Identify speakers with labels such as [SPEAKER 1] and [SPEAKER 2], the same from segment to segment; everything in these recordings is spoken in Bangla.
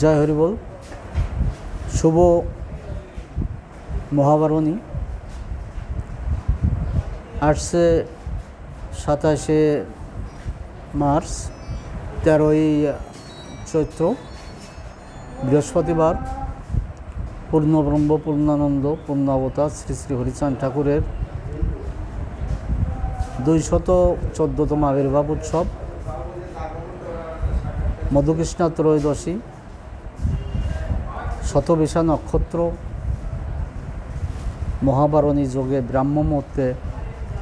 [SPEAKER 1] জয় হরিবল শুভ মহাবারণী। আসছে সাতাশে মার্চ তেরোই চৈত্র, বৃহস্পতিবার, পূর্ণব্রহ্ম, পূর্ণানন্দ, পূর্ণাবতার শ্রী শ্রী হরিচাঁদ ঠাকুরের দুইশত চোদ্দতম আবির্ভাব উৎসব। মধুকৃষ্ণা ত্রয়োদশী শতবিশা নক্ষত্র মহাবারণী যোগে ব্রাহ্ম মুহূর্তে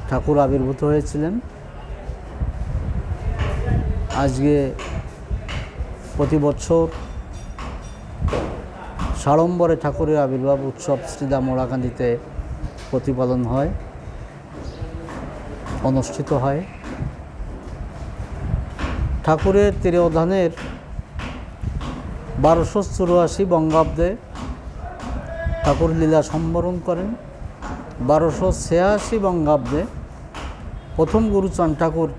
[SPEAKER 1] ঠাকুর আবির্ভূত হয়েছিলেন। আজকে প্রতি বছর সাড়ম্বরে ঠাকুরের আবির্ভাব উৎসব শ্রীদা মোড়াকান্দিতে প্রতিপালন হয়, অনুষ্ঠিত হয়। ঠাকুরের তিরোধানের বারোশো চুরাশি বঙ্গাব্দে ঠাকুর লীলা সম্বরণ করেন। বারোশো ছিয়াশি বঙ্গাব্দে প্রথম গুরুচান ঠাকুর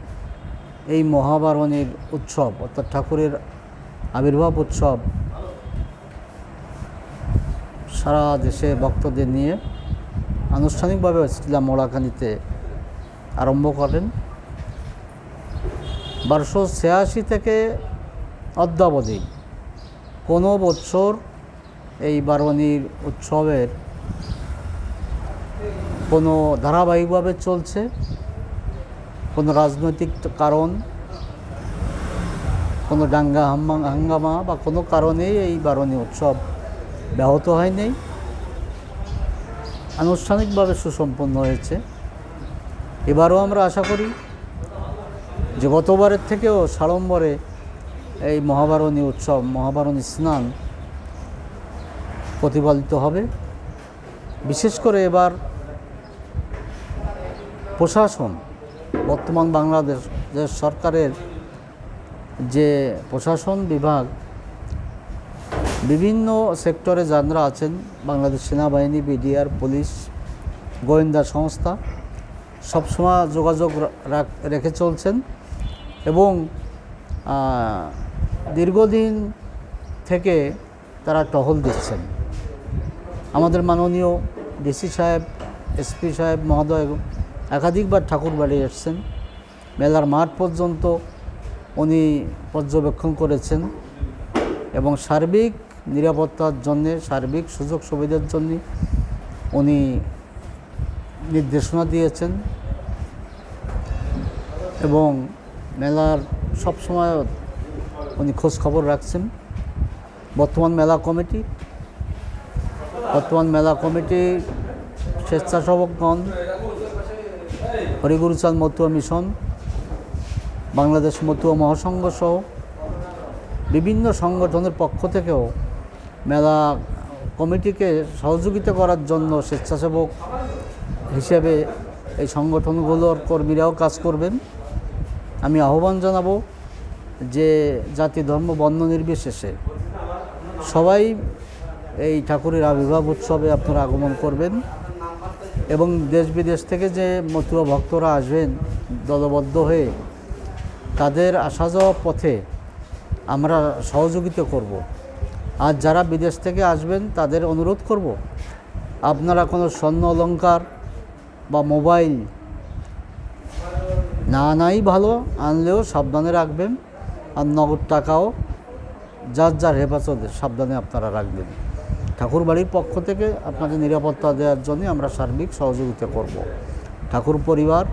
[SPEAKER 1] এই মহাবারণীর উৎসব, অর্থাৎ ঠাকুরের আবির্ভাব উৎসব সারা দেশে ভক্তদের নিয়ে আনুষ্ঠানিকভাবে শ্রীলা মোড়াখানিতে আরম্ভ করেন। বারোশো ছিয়াশি থেকে অদ্যাবধি কোনো বছর এই বারণীর উৎসবের কোনো ধারাবাহিকভাবে চলছে, কোনো রাজনৈতিক কারণ, কোনো ডাঙ্গা হাঙ্গামা বা কোনো কারণেই এই বারণী উৎসব ব্যাহত হয়নি। আনুষ্ঠানিকভাবে সুসম্পন্ন হয়েছে। এবারও আমরা আশা করি যে গতবারের থেকেও সাড়ম্বরে এই মহাবারণী উৎসব মহাবারণী স্নান প্রতিপালিত হবে। বিশেষ করে এবার প্রশাসন, বর্তমান বাংলাদেশ যে সরকারের যে প্রশাসন বিভাগ, বিভিন্ন সেক্টরে যারা আছেন, বাংলাদেশ সেনাবাহিনী, বিডিআর, পুলিশ, গোয়েন্দা সংস্থা, সবসময় যোগাযোগ রেখে চলছেন এবং দীর্ঘদিন থেকে তারা টহল দিচ্ছেন। আমাদের মাননীয় ডিসি সাহেব, এসপি সাহেব, মহোদয় একাধিকবার ঠাকুর বাড়ি এসছেন মেলার মাঠ পর্যন্ত উনি পর্যবেক্ষণ করেছেন এবং সার্বিক নিরাপত্তার জন্যে, সার্বিক সুযোগ সুবিধার জন্যে উনি নির্দেশনা দিয়েছেন এবং মেলার সব সময় উনি খোঁজ খবর রাখছেন। বর্তমান মেলা কমিটি, বর্তমান মেলা কমিটির স্বেচ্ছাসেবকগণ হরিগুরুচাঁদ মতুয়া মিশন, বাংলাদেশ মতুয়া মহাসংঘ সহ বিভিন্ন সংগঠনের পক্ষ থেকেও মেলা কমিটিকে সহযোগিতা করার জন্য স্বেচ্ছাসেবক হিসেবে এই সংগঠনগুলোর কর্মীরাও কাজ করবেন। আমি আহ্বান জানাব যে জাতি ধর্ম বর্ণ নির্বিশেষে সবাই এই ঠাকুরের আবির্ভাব উৎসবে আপনারা আগমন করবেন এবং দেশ বিদেশ থেকে যে মতুয়া ভক্তরা আসবেন, দলবদ্ধ হয়ে, তাদের আসা যাওয়া পথে আমরা সহযোগিতা করব। আর যারা বিদেশ থেকে আসবেন, তাদের অনুরোধ করব, আপনারা কোনো স্বর্ণ অলঙ্কার বা মোবাইল না, নাই ভালো, আনলেও সাবধানে রাখবেন। আর নগদ টাকাও যার যার হেফাজতে সাবধানে আপনারা রাখবেন। ঠাকুর বাড়ির পক্ষ থেকে আপনাদের নিরাপত্তা দেওয়ার জন্য আমরা সার্বিক সহযোগিতা করব। ঠাকুর পরিবার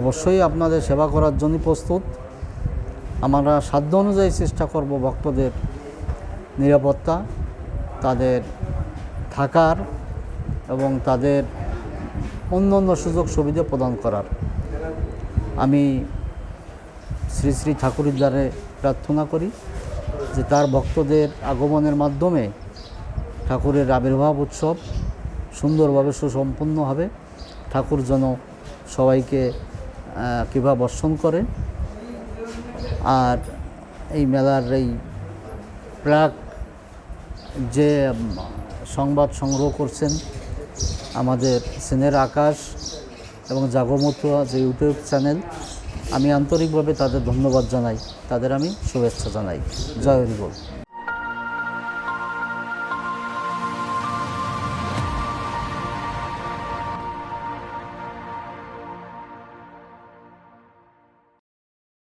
[SPEAKER 1] অবশ্যই আপনাদের সেবা করার জন্য প্রস্তুত। আমরা সাধ্য অনুযায়ী চেষ্টা করব ভক্তদের নিরাপত্তা, তাদের থাকার এবং তাদের অন্য অন্য সুযোগ সুবিধা প্রদান করার। আমি শ্রী শ্রী ঠাকুরের দ্বারে প্রার্থনা করি যে তার ভক্তদের আগমনের মাধ্যমে ঠাকুরের আবির্ভাব উৎসব সুন্দরভাবে সুসম্পন্ন হবে। ঠাকুর যেন সবাইকে কৃপা বর্ষণ করে। আর এই মেলার এই প্রাক যে সংবাদ সংগ্রহ করছেন আমাদের সিনের আকাশ এবং জাগমতুয়া যে ইউটিউব চ্যানেল, আমি আন্তরিকভাবে তাদের ধন্যবাদ জানাই। তাদের আমি শুভেচ্ছা জানাই। জয় হরি বল